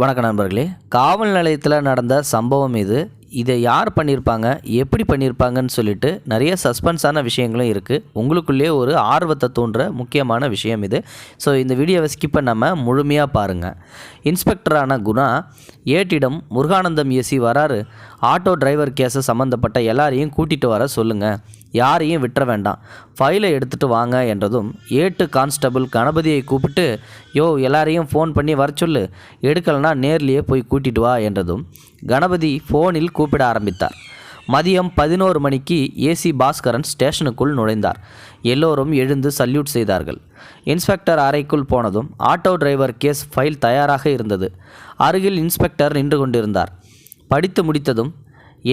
வணக்கம் நண்பர்களே. காவல் நிலையத்தில் நடந்த சம்பவம் இது. இதை யார் பண்ணியிருப்பாங்க எப்படி பண்ணியிருப்பாங்கன்னு சொல்லிட்டு நிறைய சஸ்பென்ஸான விஷயங்களும் இருக்குது உங்களுக்குள்ளேயே ஒரு ஆர்வத்தை தூண்டுற முக்கியமான விஷயம் இது. ஸோ இந்த வீடியோவை ஸ்கிப் பண்ணாமல் முழுமையாக பாருங்கள் இன்ஸ்பெக்டரான குணா ஏட்டிடம் முருகானந்தம் ஏசி வராரு. ஆட்டோ டிரைவர் கேஸை சம்மந்தப்பட்ட எல்லாரையும் கூட்டிகிட்டு வர சொல்லுங்கள் யாரையும் விட்டுற வேண்டாம். ஃபைலை எடுத்துகிட்டு வாங்க என்றதும் ஏட்டு கான்ஸ்டபிள் கணபதியை கூப்பிட்டு யோ எல்லாரையும் ஃபோன் பண்ணி வர சொல்லு. எடுக்கலைன்னா நேர்லேயே போய் கூட்டிட்டு வா என்றதும் கணபதி ஃபோனில் கூப்பிட ஆரம்பித்தார். மதியம் பதினோரு மணிக்கு ஏசி பாஸ்கரன் ஸ்டேஷனுக்குள் நுழைந்தார். எல்லோரும் எழுந்து சல்யூட் செய்தார்கள். இன்ஸ்பெக்டர் அறைக்குள் போனதும் ஆட்டோ டிரைவர் கேஸ் ஃபைல் தயாராக இருந்தது. அருகில் இன்ஸ்பெக்டர் நின்று கொண்டிருந்தார். படித்து முடித்ததும்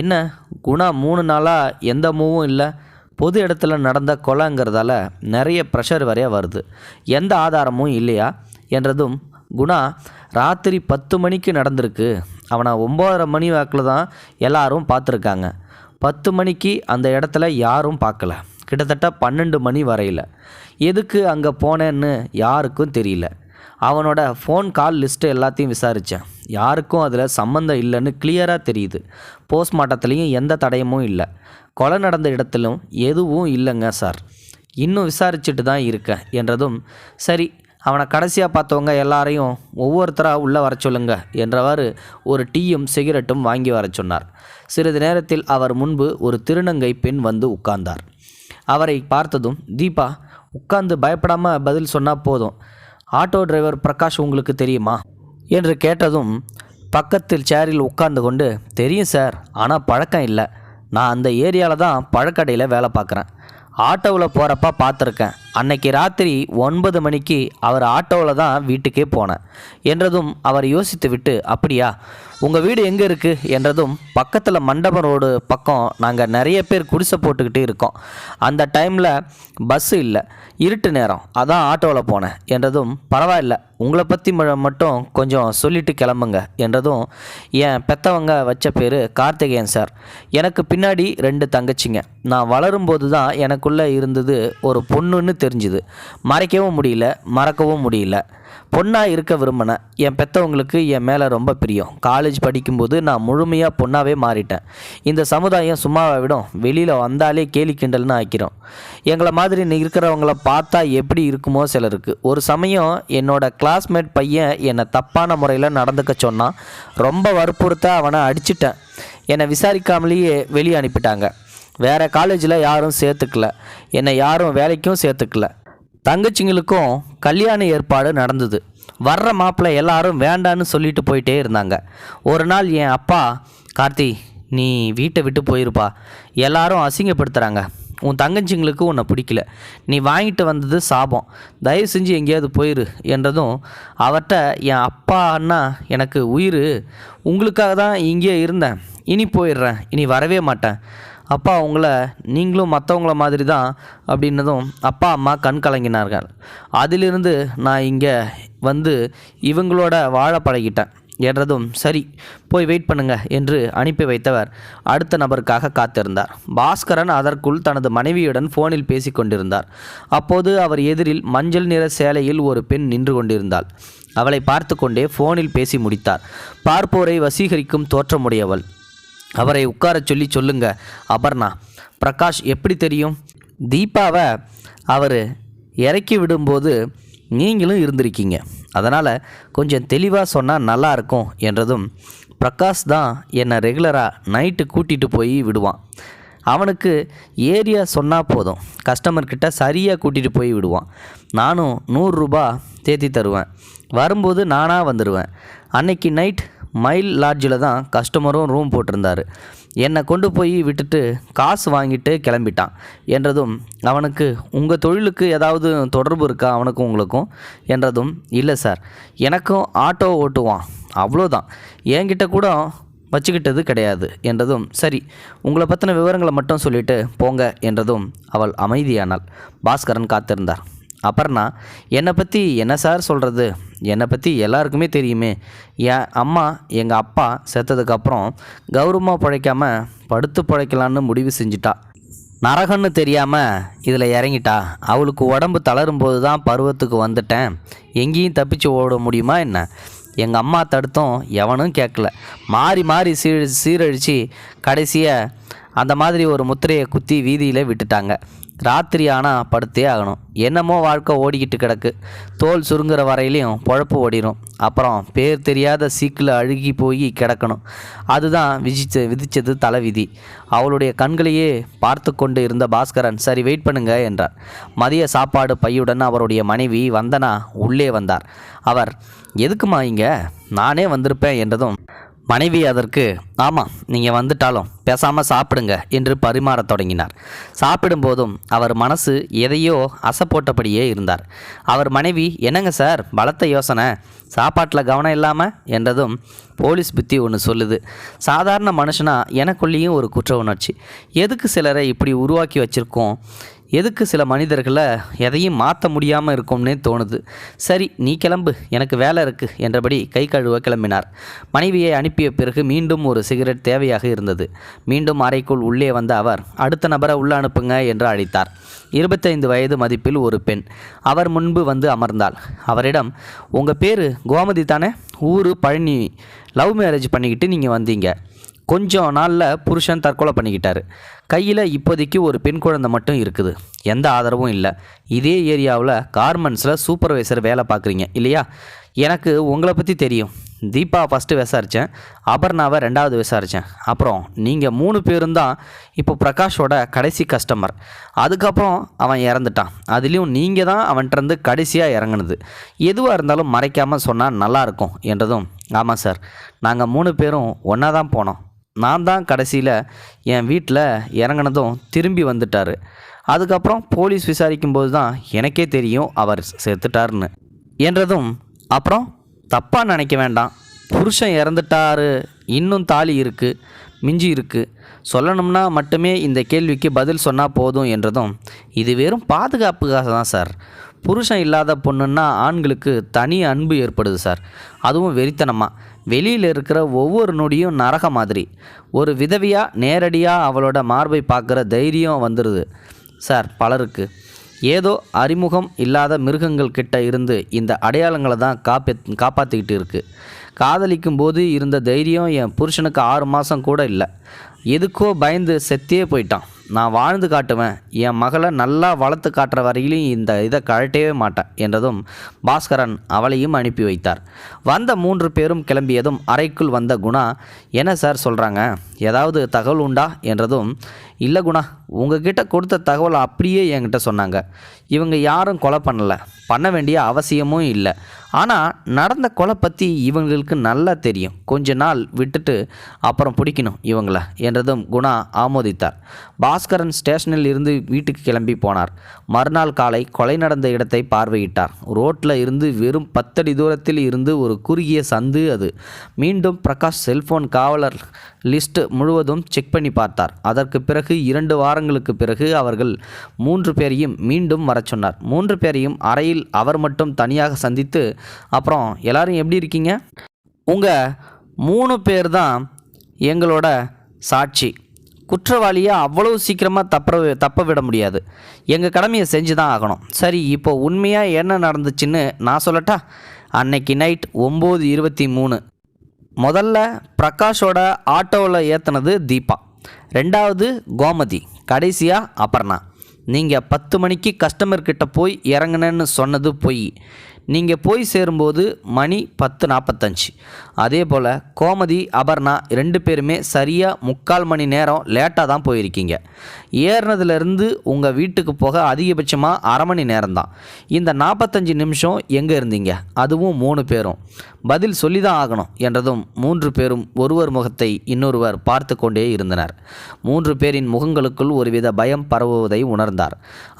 என்ன குணா மூணு நாளாக எந்த மூவும் இல்லை? பொது இடத்துல நடந்த கொலைங்கிறதால நிறைய ப்ரெஷர் வரைய வருது. எந்த ஆதாரமும் இல்லையா? என்றதும் குணா ராத்திரி பத்து மணிக்கு நடந்திருக்கு. அவனை ஒம்போதரை மணி வாக்கில் தான் எல்லாரும் பார்த்துருக்காங்க. பத்து மணிக்கு அந்த இடத்துல யாரும் பார்க்கல. கிட்டத்தட்ட பன்னெண்டு மணி வரையில். எதுக்கு அங்கே போனேன்னு யாருக்கும் தெரியல. அவனோட ஃபோன் கால் லிஸ்ட்டு எல்லாத்தையும் விசாரித்தேன் யாருக்கும் அதில் சம்மந்தம் இல்லைன்னு கிளியராக தெரியுது. போஸ்ட்மார்ட்டத்துலேயும் எந்த தடயமும் இல்லை. கொலை நடந்த இடத்திலும் எதுவும் இல்லைங்க சார் இன்னும் விசாரிச்சுட்டு தான் இருக்கேன் என்றதும் சரி அவனை கடைசியாக பார்த்தவங்க எல்லாரையும் ஒவ்வொருத்தராக உள்ளே வர சொல்லுங்க என்றவாறு ஒரு டீயும் சிகரெட்டும் வாங்கி வர சொன்னார். சிறிது நேரத்தில் அவர் முன்பு ஒரு திருநங்கை பெண் வந்து உட்கார்ந்தார். அவரை பார்த்ததும் தீபா உட்கார்ந்து பயப்படாமல் பதில் சொன்னால் போதும். ஆட்டோ டிரைவர் பிரகாஷ் உங்களுக்கு தெரியுமா? என்று கேட்டதும் பக்கத்தில் சேரில் உட்கார்ந்து கொண்டு தெரியும் சார் ஆனால் பழக்கம் இல்லை. நான் அந்த ஏரியாவில் தான் பழக்கடையில் வேலை பார்க்குறேன். ஆட்டோவில் போகிறப்ப பார்த்துருக்கேன். அன்னைக்கு ராத்திரி ஒன்பது மணிக்கு அவர் ஆட்டோவில் தான் வீட்டுக்கே போனேன் என்றதும் அவர் யோசித்து விட்டு அப்படியா உங்கள் வீடு எங்கே இருக்குது என்றதும் பக்கத்தில் மண்டபம் ரோடு பக்கம் நாங்கள் நிறைய பேர் குடிசை போட்டுக்கிட்டு இருக்கோம். அந்த டைமில் பஸ்ஸு இல்லை இருட்டு நேரம் அதான் ஆட்டோவில் போனேன். என்றதும் பரவாயில்ல உங்களை பற்றி மட்டும் கொஞ்சம் சொல்லிட்டு கிளம்புங்க. என்றதும் என் பெத்தவங்க வச்ச பேர் கார்த்திகேயன் சார். எனக்கு பின்னாடி ரெண்டு தங்கச்சிங்க. நான் வளரும்போது தான் எனக்குள்ளே இருந்தது ஒரு பொண்ணுன்னு தெரியும் தெரிஞ்சுது. மறைக்கவும் முடியல மறக்கவும் முடியல. பொண்ணாக இருக்க விரும்பினேன் என் பெற்றவங்களுக்கு என் மேலே ரொம்ப பிரியம். காலேஜ் படிக்கும்போது நான் முழுமையாக பொண்ணாகவே மாறிட்டேன். இந்த சமுதாயம் சும்மாவை விடும். வெளியில் வந்தாலே கேலி கிண்டல்னு ஆக்கிறோம் எங்களை மாதிரி இருக்கிறவங்கள பார்த்தா எப்படி இருக்குமோ சிலருக்கு. ஒரு சமயம் என்னோடய கிளாஸ்மேட் பையன் என்னை தப்பான முறையில் நடந்துக்க சொன்னான். ரொம்ப வற்புறுத்த அவனை அடிச்சிட்டேன். என்னை விசாரிக்காமலேயே வெளியே அனுப்பிட்டாங்க. வேறு காலேஜில் யாரும் சேர்த்துக்கல. என்னை யாரும் வேலைக்கும் சேர்த்துக்கல. தங்கச்சிங்களுக்கும் கல்யாண ஏற்பாடு நடந்தது. வர்ற மாப்பிள்ளை எல்லாரும் வேண்டான்னு சொல்லிட்டு போயிட்டே இருந்தாங்க. ஒரு நாள் என் அப்பா கார்த்தி நீ வீட்டை விட்டு போயிருப்பா. எல்லாரும் அசிங்கப்படுத்துகிறாங்க உன் தங்கச்சிங்களுக்கு உன்னை பிடிக்கல. நீ வாங்கிட்டு வந்தது சாபம். தயவு செஞ்சு எங்கேயாவது போயிரு என்றதும் அவர்கிட்ட என் அப்பா அண்ணா எனக்கு உயிர். உங்களுக்காக தான் இங்கே இருந்தேன். இனி போயிடுறேன். இனி வரவே மாட்டேன். அப்பா உங்களை நீங்களும் மற்றவங்கள மாதிரி தான் அப்படின்னதும் அப்பா அம்மா கண் கலங்கினார்கள். அதிலிருந்து நான் இங்கே வந்து இவங்களோட வாழ பழகிட்டேன் என்றதும் சரி போய் வெயிட் பண்ணுங்க என்று அனுப்பி வைத்தவர் அடுத்த நபருக்காக காத்திருந்தார். பாஸ்கரன் அதற்குள் தனது மனைவியுடன் ஃபோனில் பேசி கொண்டிருந்தார். அப்போது அவர் எதிரில் மஞ்சள் நிற சேலையில் ஒரு பெண் நின்று கொண்டிருந்தாள். அவளை பார்த்து கொண்டே ஃபோனில் பேசி முடித்தார். பார்ப்போரை வசீகரிக்கும் தோற்றமுடையவள். அவரை உட்காரச் சொல்லி சொல்லுங்க. அபர்ணா பிரகாஷ் எப்படி தெரியும்? தீபாவை அவர் இறக்கி விடும்போது நீங்களும் இருந்திருக்கீங்க. அதனால் கொஞ்சம் தெளிவாக சொன்னால் நல்லாயிருக்கும் என்றதும் பிரகாஷ் தான் என்னை ரெகுலராக நைட்டு கூட்டிகிட்டு போய் விடுவான். அவனுக்கு ஏரியா சொன்னால் போதும். கஸ்டமர்கிட்ட சரியாக கூட்டிகிட்டு போய் விடுவான். நானும் நூறுரூபா தேத்தி தருவேன். வரும்போது நானாக வந்துடுவேன் அன்னைக்கு நைட் மைல் லாட்ஜில் தான் கஸ்டமரும் ரூம் போட்டிருந்தார். என்னை கொண்டு போய் விட்டுட்டு காசு வாங்கிட்டு கிளம்பிட்டான் என்றதும் அவனுக்கு உங்கள் தொழிலுக்கு ஏதாவது தொடர்பு இருக்கா அவனுக்கும் உங்களுக்கும் என்றதும் இல்லை சார் எனக்கும் ஆட்டோ ஓட்டுவான் அவ்வளோதான். என்கிட்ட கூட வச்சுக்கிட்டது கிடையாது என்றதும் சரி உங்களை பற்றின விவரங்களை மட்டும் சொல்லிட்டு போங்க என்றதும் அவள் அமைதியானாள். பாஸ்கரன் காத்திருந்தார். அபர்ணா என்னை பற்றி என்ன சார் சொல்கிறது என்னை பற்றி எல்லாருக்குமே தெரியுமே. என் அம்மா எங்கள் அப்பா செத்ததுக்கப்புறம் கௌரவமாக பிழைக்காமல் படுத்து பிழைக்கலான்னு முடிவு செஞ்சிட்டா. நரகன்னு தெரியாமல் இதில் இறங்கிட்டா. அவளுக்கு உடம்பு தளரும்போது தான் பருவத்துக்கு வந்துட்டேன். எங்கேயும் தப்பிச்சு ஓட முடியுமா என்ன? எங்கள் அம்மா தடுத்தும் எவனும் கேட்கல மாறி மாறி சீ சீரழித்து கடைசியாக அந்த மாதிரி ஒரு முத்திரையை குத்தி வீதியில் விட்டுட்டாங்க. ராத்திரி ஆனால் படுத்தே ஆகணும். என்னமோ வாழ்க்கை ஓடிக்கிட்டு கிடக்கு. தோல் சுருங்குற வரையிலையும் பொழப்பு ஓடிடும் அப்புறம் பேர் தெரியாத சீக்கில் அழுகி போய் கிடக்கணும். அதுதான் விதிச்ச விதித்தது தலைவிதி. அவளுடைய கண்களையே பார்த்து கொண்டு இருந்த பாஸ்கரன் சரி வெயிட் பண்ணுங்க என்றார். மதிய சாப்பாடு பையுடன் அவருடைய மனைவி வந்தனா உள்ளே வந்தார். அவர் எதுக்குமா இங்கே? நானே வந்திருப்பேன் என்றதும் மனைவி அதற்கு ஆமாம் நீங்கள் வந்துட்டாலும் பேசாமல் சாப்பிடுங்க என்று பரிமாறத் தொடங்கினார். சாப்பிடும்போதும் அவர் மனசு எதையோ அசப்போட்டபடியே இருந்தார். அவர் மனைவி என்னங்க சார் பலத்த யோசனை. சாப்பாட்டில் கவனம் இல்லாமல் என்றதும் போலீஸ் புத்தி ஒன்று சொல்லுது. சாதாரண மனுஷனா எனக்குள்ளேயும் ஒரு குற்ற உணர்ச்சி. எதுக்கு சிலரை இப்படி உருவாக்கி வச்சுருக்கோம்? எதுக்கு சில மனிதர்களை எதையும் மாற்ற முடியாமல் இருக்கும்னே தோணுது. சரி நீ கிளம்பு எனக்கு வேலை இருக்குது என்றபடி கை கழுவ கிளம்பினார். மனைவியை அனுப்பிய பிறகு மீண்டும் ஒரு சிகரெட் தேவையாக இருந்தது. மீண்டும் அறைக்குள் உள்ளே வந்த அவர் அடுத்த நபரை உள்ள அனுப்புங்க என்று அழைத்தார். இருபத்தைந்து வயது மதிப்பில் ஒரு பெண். அவர் முன்பு வந்து அமர்ந்தாள். அவரிடம் உங்கள் பேர் கோமதி தானே? ஊர் பழனி. லவ் மேரேஜ் பண்ணிக்கிட்டு நீங்கள் வந்தீங்க. கொஞ்சம் நாளில் புருஷன் தற்கொலை பண்ணிக்கிட்டாரு. கையில் இப்போதைக்கு ஒரு பெண் குழந்தை மட்டும் இருக்குது. எந்த ஆதரவும் இல்லை. இதே ஏரியாவில் கார்மெண்ட்ஸில் சூப்பர்வைசர் வேலை பார்க்குறீங்க இல்லையா? எனக்கு உங்களை பற்றி தெரியும். தீபா ஃபஸ்ட்டு விசாரித்தேன் அபர்ணாவை ரெண்டாவது விசாரித்தேன் அப்புறம் நீங்கள் மூணு பேரும் தான் இப்போ பிரகாஷோட கடைசி கஸ்டமர் அதுக்கப்புறம் அவன் இறந்துட்டான். அதுலேயும் நீங்கள் தான் அவன்கிட்டருந்து கடைசியாக இறங்குனது. எதுவாக இருந்தாலும் மறைக்காமல் சொன்னால் நல்லாயிருக்கும் என்றதும் ஆமாம் சார் நாங்கள் மூணு பேரும் ஒன்றா தான் போனோம். நான் தான் கடைசியில் என் வீட்டில் இறங்குனதும் திரும்பி வந்துட்டார். அதுக்கப்புறம் போலீஸ் விசாரிக்கும்போது தான் எனக்கே தெரியும் அவர் செத்துட்டார்னு என்றதும் அப்புறம் தப்பாக நினைக்க வேண்டாம். புருஷன் இறந்துட்டாரு. இன்னும் தாலி இருக்குது மிஞ்சி இருக்குது சொல்லணும்னா மட்டுமே இந்த கேள்விக்கு பதில் சொன்னால் போதும் என்றதும் இது வெறும் பாதுகாப்புக்காக தான் சார். புருஷன் இல்லாத பொண்ணுன்னா ஆண்களுக்கு தனி அன்பு ஏற்படுது சார். அதுவும் வெறித்தனமாக வெளியில் இருக்கிற ஒவ்வொரு நொடியும் நரக மாதிரி. ஒரு விதவியாக நேரடியாக அவளோட மார்பை பார்க்குற தைரியம் வந்துடுது சார் பலருக்கு. ஏதோ அறிமுகம் இல்லாத மிருகங்கள் கிட்ட இருந்து இந்த அடையாளங்களை தான் காப்பி காப்பாற்றிக்கிட்டு இருக்குது காதலிக்கும் போது இருந்த தைரியம் என் புருஷனுக்கு ஆறு மாதம் கூட இல்லை. எதுக்கோ பயந்து செத்தே போயிட்டான். நான் வாழ்ந்து காட்டுவேன். என் மகளை நல்லா வளர்த்து காட்டுற வரையிலும் இந்த இதை கழட்டவே மாட்டேன் என்றதும் பாஸ்கரன் அவளையும் அனுப்பி வைத்தார். வந்த மூன்று பேரும் கிளம்பியதும் அறைக்குள் வந்த குணா என்ன சார் சொல்கிறாங்க ஏதாவது தகவல் உண்டா? என்றதும் இல்லை குணா உங்ககிட்ட கொடுத்த தகவல் அப்படியே என்கிட்ட சொன்னாங்க. இவங்க யாரும் கொலை பண்ணலை. பண்ண வேண்டிய அவசியமும் இல்லை. ஆனால் நடந்த கொலை பற்றி இவங்களுக்கு நல்லா தெரியும். கொஞ்ச நாள் விட்டுட்டு அப்புறம் பிடிக்கணும் இவங்கள என்றதும் குணா ஆமோதித்தார். பாஸ்கரன் ஸ்டேஷனில் இருந்து வீட்டுக்கு கிளம்பி போனார். மறுநாள் காலை கொலை நடந்த இடத்தை பார்வையிட்டார். ரோட்டில் இருந்து வெறும் பத்தடி தூரத்தில் இருந்து ஒரு குறுகிய சந்து அது. மீண்டும் பிரகாஷ் செல்போன் காவலர் லிஸ்ட் முழுவதும் செக் பண்ணி பார்த்தார். அதற்கு பிறகு இரண்டு வாரங்களுக்கு பிறகு அவர்கள் மூன்று பேரையும் மீண்டும் வரச் சொன்னார். மூன்று பேரையும் அறையில் அவர் மட்டும் தனியாக சந்தித்து அப்புறம் எல்லாரும் எப்படி இருக்கீங்க? உங்கள் மூணு பேர் தான் எங்களோட சாட்சி. குற்றவாளியை அவ்வளவு சீக்கிரமாக தப்ப தப்ப விட முடியாது. எங்கள் கடமையை செஞ்சு தான் ஆகணும். சரி இப்போ உண்மையாக என்ன நடந்துச்சுன்னு நான் சொல்லட்டா? அன்னைக்கு நைட் ஒம்பது இருபத்தி மூணு. முதல்ல பிரகாஷோட ஆட்டோவில் ஏற்றுனது தீபா. ரெண்டாவது கோமதி கடைசியாக அபர்ணா. நீங்கள் பத்து மணிக்கு கஸ்டமர்கிட்ட போய் இறங்குனேன்னு சொன்னது பொய். நீங்கள் போய் சேரும்போது மணி பத்து நாற்பத்தஞ்சு அதே போல் கோமதி அபர்ணா ரெண்டு பேருமே சரியாக முக்கால் மணி நேரம் லேட்டாக தான் போயிருக்கீங்க. ஏறினதுலேருந்து உங்கள் வீட்டுக்கு போக அதிகபட்சமாக அரை மணி நேரம்தான். இந்த நாற்பத்தஞ்சு நிமிஷம் எங்கே இருந்தீங்க? அதுவும் மூணு பேரும். பதில் சொல்லி தான் ஆகணும் என்றதும் மூன்று பேரும் ஒருவர் முகத்தை இன்னொருவர் பார்த்து கொண்டே இருந்தனர். மூன்று பேரின் முகங்களுக்குள் ஒருவித பயம் பரவுவதை உணர்ந்தார்.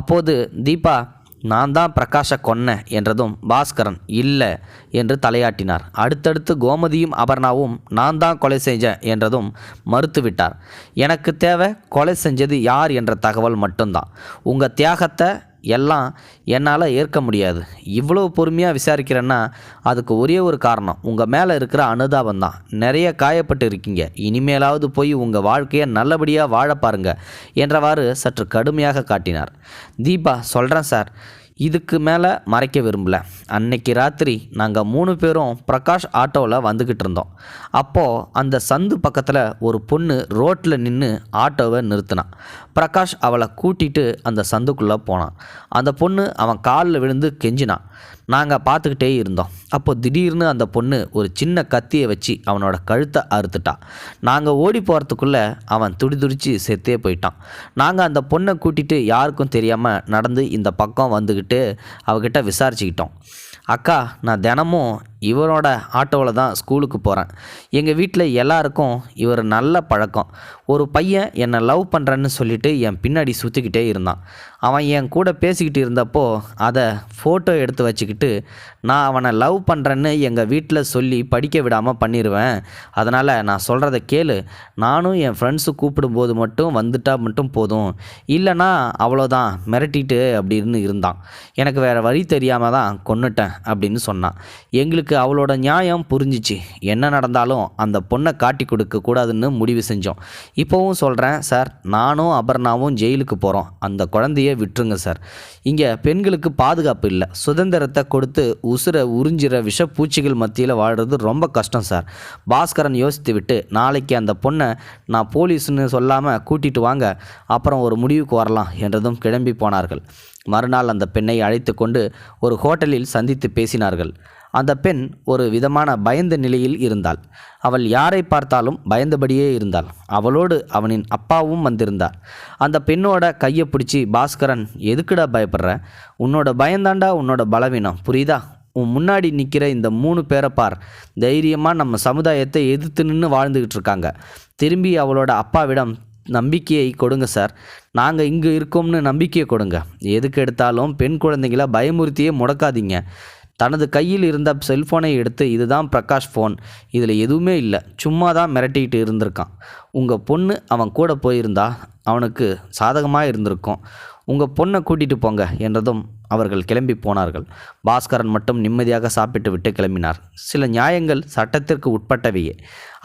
அப்போது தீபா நான் தான் பிரகாஷை கொன்னேன் என்றதும் பாஸ்கரன் இல்லை என்று தலையாட்டினார். அடுத்தடுத்து கோமதியும் அபர்ணாவும் நான் தான் கொலை செஞ்சேன் என்றதும் மறுத்துவிட்டார். எனக்கு தேவை கொலை செஞ்சது யார் என்ற தகவல் மட்டும்தான். உங்கள் தியாகத்தை எல்லாம் என்னால் ஏற்க முடியாது. இவ்வளோ பொறுமையாக விசாரிக்கிறேன்னா அதுக்கு ஒரே ஒரு காரணம். உங்கள் மேலே இருக்கிற அனுதாபம் தான். நிறைய காயப்பட்டு இருக்கீங்க. இனிமேலாவது போய் உங்கள் வாழ்க்கையை நல்லபடியாக வாழ பாருங்க என்றவாறு சற்று கடுமையாக காட்டினார். தீபா சொல்கிறேன் சார். இதுக்கு மேலே மறைக்க விரும்பல. அன்னைக்கு ராத்திரி நாங்கள் மூணு பேரும் பிரகாஷ் ஆட்டோவில் வந்துக்கிட்டு இருந்தோம். அப்போது அந்த சந்து பக்கத்தில் ஒரு பொண்ணு ரோட்டில் நின்று ஆட்டோவை நிறுத்தினான் பிரகாஷ் அவளை கூட்டிட்டு அந்த சந்துக்குள்ளே போனான். அந்த பொண்ணு அவன் காலில் விழுந்து கெஞ்சினான் நாங்கள் பார்த்துக்கிட்டே இருந்தோம். அப்போ திடீர்னு அந்த பொண்ணு ஒரு சின்ன கத்தியை வச்சு அவனோட கழுத்தை அறுத்துட்டான் நாங்கள் ஓடி போகிறதுக்குள்ளே அவன் துடிதுடிச்சு செத்தே போயிட்டான். நாங்கள் அந்த பொண்ணை கூட்டிட்டு யாருக்கும் தெரியாமல் நடந்து இந்த பக்கம் வந்துக்கிட்டு அவகிட்ட விசாரிச்சுக்கிட்டோம். அக்கா நான் தினமும் இவரோட ஆட்டோவில் தான் ஸ்கூலுக்கு போகிறேன் எங்கள் வீட்டில் எல்லாருக்கும் இவர் நல்ல பழக்கம். ஒரு பையன் என்னை லவ் பண்ணுறேன்னு சொல்லிட்டு என் பின்னாடி சுற்றிக்கிட்டே இருந்தான். அவன் என் கூட பேசிக்கிட்டு இருந்தப்போ அதை ஃபோட்டோ எடுத்து வச்சுக்கிட்டு நான் அவனை லவ் பண்ணுறேன்னு எங்கள் வீட்டில் சொல்லி படிக்க விடாமல் பண்ணிடுவேன் அதனால் நான் சொல்கிறத கேளு. நானும் என் ஃப்ரெண்ட்ஸு கூப்பிடும்போது மட்டும் வந்துட்டா மட்டும் போதும். இல்லைனா அவ்வளோதான் மிரட்டிட்டு அப்படின்னு இருந்தான். எனக்கு வேறு வழி தெரியாமல் தான் கொன்னுட்டேன் அப்படின்னு சொன்னான். எங்களுக்கு அவளோட நியாயம் புரிஞ்சிச்சு. என்ன நடந்தாலும் அந்த பொண்ணை காட்டி கொடுக்க கூடாதுன்னு முடிவு செஞ்சோம். இப்போவும் சொல்கிறேன் சார். நானும் அபர்ணாவும் ஜெயிலுக்கு போகிறோம் அந்த குழந்தைய விட்டுருங்க சார். இங்கே பெண்களுக்கு பாதுகாப்பு இல்லை. சுதந்திரத்தை கொடுத்து உசுரை உறிஞ்சிற விஷப்பூச்சிகள் மத்தியில் வாழ்கிறது ரொம்ப கஷ்டம் சார். பாஸ்கரன் யோசித்து விட்டு நாளைக்கு அந்த பொண்ணை நான் போலீஸ்னு சொல்லாமல் கூட்டிட்டு வாங்க. அப்புறம் ஒரு முடிவுக்கு வரலாம் என்றதும் கிளம்பி போனார்கள். மறுநாள் அந்த பெண்ணை அழைத்து கொண்டு ஒரு ஹோட்டலில் சந்தித்து பேசினார்கள். அந்த பெண் ஒரு விதமான பயந்த நிலையில் இருந்தாள். அவள் யாரை பார்த்தாலும் பயந்தபடியே இருந்தாள். அவளோடு அவனின் அப்பாவும் வந்திருந்தார். அந்த பெண்ணோட கையை பிடிச்சி பாஸ்கரன் எதுக்குடா பயப்படுற? உன்னோட பயந்தாண்டா உன்னோட பலவீனம். புரியுதா? உன் முன்னாடி நிற்கிற இந்த மூணு பேரை பார். தைரியமாக நம்ம சமுதாயத்தை எதிர்த்து நின்று வாழ்ந்துக்கிட்டு இருக்காங்க. திரும்பி அவளோட அப்பாவிடம் நம்பிக்கையை கொடுங்க சார். நாங்கள் இங்கே இருக்கோம்னு நம்பிக்கையை கொடுங்க. எதுக்கு எடுத்தாலும் பெண் குழந்தைங்கள பயமுறுத்தியே முடக்காதீங்க. தனது கையில் இருந்த செல்ஃபோனை எடுத்து இதுதான் பிரகாஷ் ஃபோன். இதில் எதுவுமே இல்லை. சும்மா தான் மிரட்டிக்கிட்டு இருந்திருக்கான். உங்கள் பொண்ணு அவன் கூட போயிருந்தா அவனுக்கு சாதகமாக இருந்திருக்கும். உங்கள் பொண்ணை கூட்டிகிட்டு போங்க என்றதும் அவர்கள் கிளம்பி போனார்கள். பாஸ்கரன் மட்டும் நிம்மதியாக சாப்பிட்டு விட்டு கிளம்பினார். சில நியாயங்கள் சட்டத்திற்கு உட்பட்டவையே.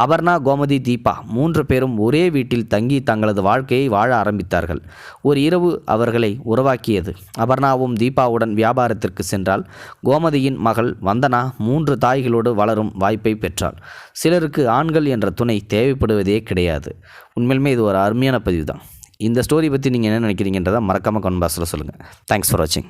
அபர்ணா கோமதி தீபா மூன்று பேரும் ஒரே வீட்டில் தங்கி தங்களது வாழ்க்கையை வாழ ஆரம்பித்தார்கள். ஒரு இரவு அவர்களை உருவாக்கியது அபர்ணாவும் தீபாவுடன் வியாபாரத்திற்கு சென்றால் கோமதியின் மகள் வந்தனா மூன்று தாய்களோடு வளரும் வாய்ப்பை பெற்றாள். சிலருக்கு ஆண்கள் என்ற துணை தேவைப்படுவதே கிடையாது. உண்மையிலுமே இது ஒரு அருமையான பதிவு தான் இந்த ஸ்டோரி பற்றி நீங்கள் என்ன நினைக்கிறீங்கன்றதை மறக்காமல் கமெண்ட் பாக்ஸில் சொல்லுங்கள் தேங்க்ஸ் ஃபார் வாட்சிங்